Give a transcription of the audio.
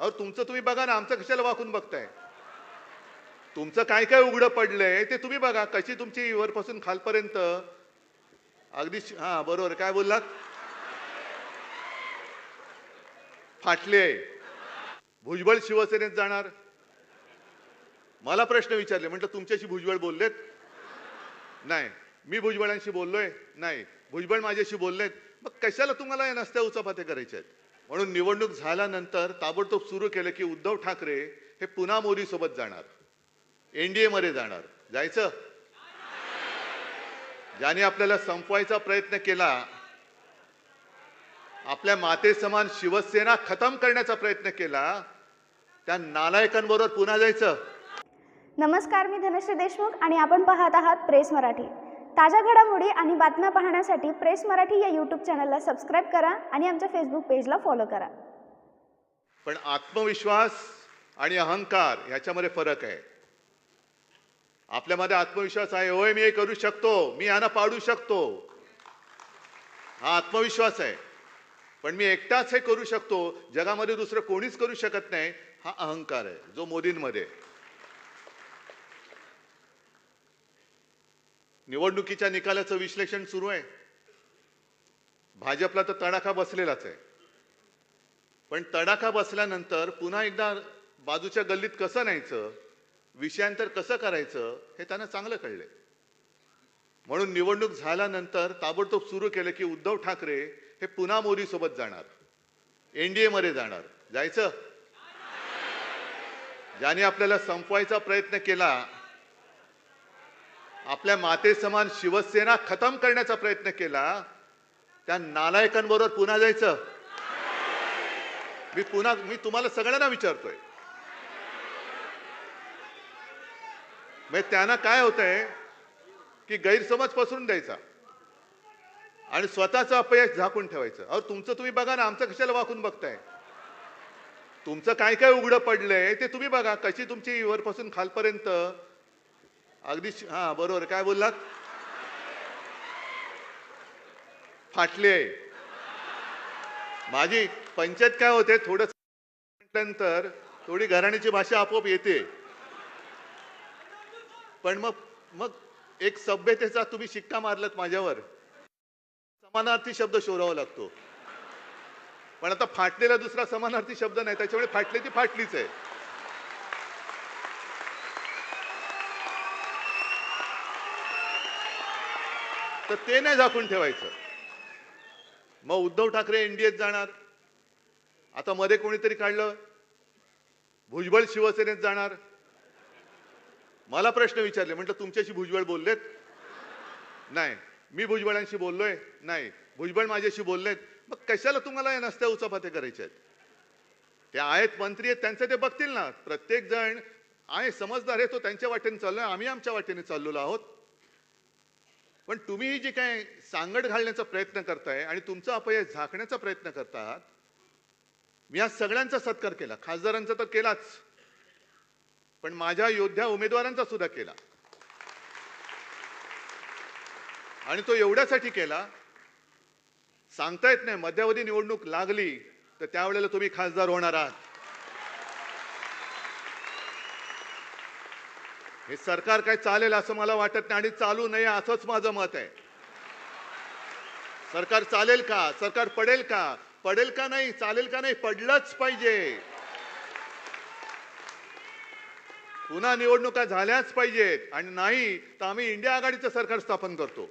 अहो तुमचं तुम्ही बघा ना आमचं कशाला वाकून बघताय? तुमचं काय काय उघडं पडलंय ते तुम्ही बघा कशी तुमची वरपासून खालपर्यंत? अगदी श- हा बरोबर. काय बोललात? फाटले. आहे भुजबळ शिवसेनेत जाणार. मला प्रश्न विचारले म्हटलं तुमच्याशी भुजबळ बोललेत? नाही. मी भुजबळांशी बोललोय? नाही. भुजबळ माझ्याशी बोललेत. मग कशाला तुम्हाला या नसत्या उचापाते करायच्या आहेत? म्हणून निवडणूक झाल्यानंतर ताबडतोब सुरू केलं की उद्धव ठाकरे हे पुन्हा मोदी सोबत जाणार एनडीए मध्ये जाणार. जायचं? ज्याने आपल्याला संपवायचा प्रयत्न केला आपल्या माते समान शिवसेना खतम करण्याचा प्रयत्न केला त्या नालायकांबरोबर पुन्हा जायचं? नमस्कार मी धनश्री देशमुख आणि आपण पाहत आहात प्रेस मराठी. ताज्या घडामोडी आणि बातम्या पाहण्यासाठी प्रेस मराठी या यूट्यूब चॅनलला सबस्क्राईब करा आणि आमच्या फेसबुक पेजला फॉलो करा. पण आत्मविश्वास आणि अहंकार ह्याच्यामध्ये फरक आहे. आपल्यामध्ये आत्मविश्वास आहे होय मी हे करू शकतो मी यांना पाडू शकतो. हा आत्मविश्वास आहे. पण मी एकटाच हे करू शकतो जगामध्ये दुसरं कोणीच करू शकत नाही हा अहंकार आहे जो मोदींमध्ये. निवडणुकीच्या निकालाचं विश्लेषण सुरू आहे. भाजपला तर तडाखा बसलेलाच आहे. पण तडाखा बसल्यानंतर पुन्हा एकदा बाजूच्या गल्लीत कसं न्यायचं विषयांतर कसं करायचं हे त्यांना चांगलं कळलंय म्हणून निवडणूक झाल्यानंतर ताबडतोब सुरू केलं की उद्धव ठाकरे हे पुन्हा मोदीसोबत जाणार. एनडीए मध्ये जाणार. जायचं? ज्याने आपल्याला संपवायचा प्रयत्न केला आपल्या माते समान शिवसेना खतम करण्याचा प्रयत्न केला त्या नालायकांबरोबर पुन्हा जायचं? मी पुन्हा मी तुम्हाला सगळ्यांना विचारतोय. म्हणजे त्यांना काय होतंय की गैरसमज पसरून द्यायचा. आणि स्वतःचं अपयश झाकून ठेवायचं. अहो तुमचं तुम्ही बघा ना आमचं कशाला वाकून बघताय? तुमचं काय काय उघडं पडलंय ते तुम्ही बघा कशी तुमची वरपासून खालपर्यंत अगदी हा बरोबर. काय बोललात? फाटली. आहे माझी पंचायत काय होते? थोडं म्हटल्यानंतर थोडी घराण्याची भाषा आपोआप येते. पण मग मग एक सभ्यतेचा तुम्ही शिक्का मारलात माझ्यावर. समानार्थी शब्द शोधावा लागतो. पण आता फाटलेला दुसरा समानार्थी शब्द नाही त्याच्यामुळे फाटल्याची ती फाटलीच आहे. तर ते नाही झाकून ठेवायचं. मग उद्धव ठाकरे एनडीएत जाणार. आता मध्ये कोणीतरी काढलं? भुजबळ शिवसेनेत जाणार. मला प्रश्न विचारले म्हटलं तुमच्याशी भुजबळ बोललेत? नाही. मी भुजबळांशी बोललोय? नाही. भुजबळ माझ्याशी बोललेत. मग कशाला तुम्हाला या नसत्या उचापाते करायचे आहेत? ते आहेत मंत्री आहेत त्यांचं ते बघतील ना. प्रत्येक जण आहे समजदार आहे तो त्यांच्या वाटेने चाललोय आम्ही आमच्या वाटेने चाललेलो आहोत. पण तुम्ही जे काय सांगड घालण्याचा प्रयत्न करताय आणि तुमचा अपयश झाकण्याचा प्रयत्न करतात मी आज सगळ्यांचा सत्कार केला. खासदारांचा तर केलाच. पण माझ्या योद्ध्या उमेदवारांचा सुद्धा केला. आणि तो एवढ्यासाठी केला सांगता येत नाही मध्यावधी निवडणूक लागली तर त्यावेळेला तुम्ही खासदार होणार आहात. हे सरकार काय चालेल असं मला वाटत नाही आणि चालू नये असंच माझं मत आहे. सरकार चालेल का? सरकार पडेल का? पडेल का नाही? चालेल का नाही? पडलंच पाहिजे. पुन्हा निवडणुका झाल्याच पाहिजेत आणि नाही तर आम्ही इंडिया आघाडीचं सरकार स्थापन करतो.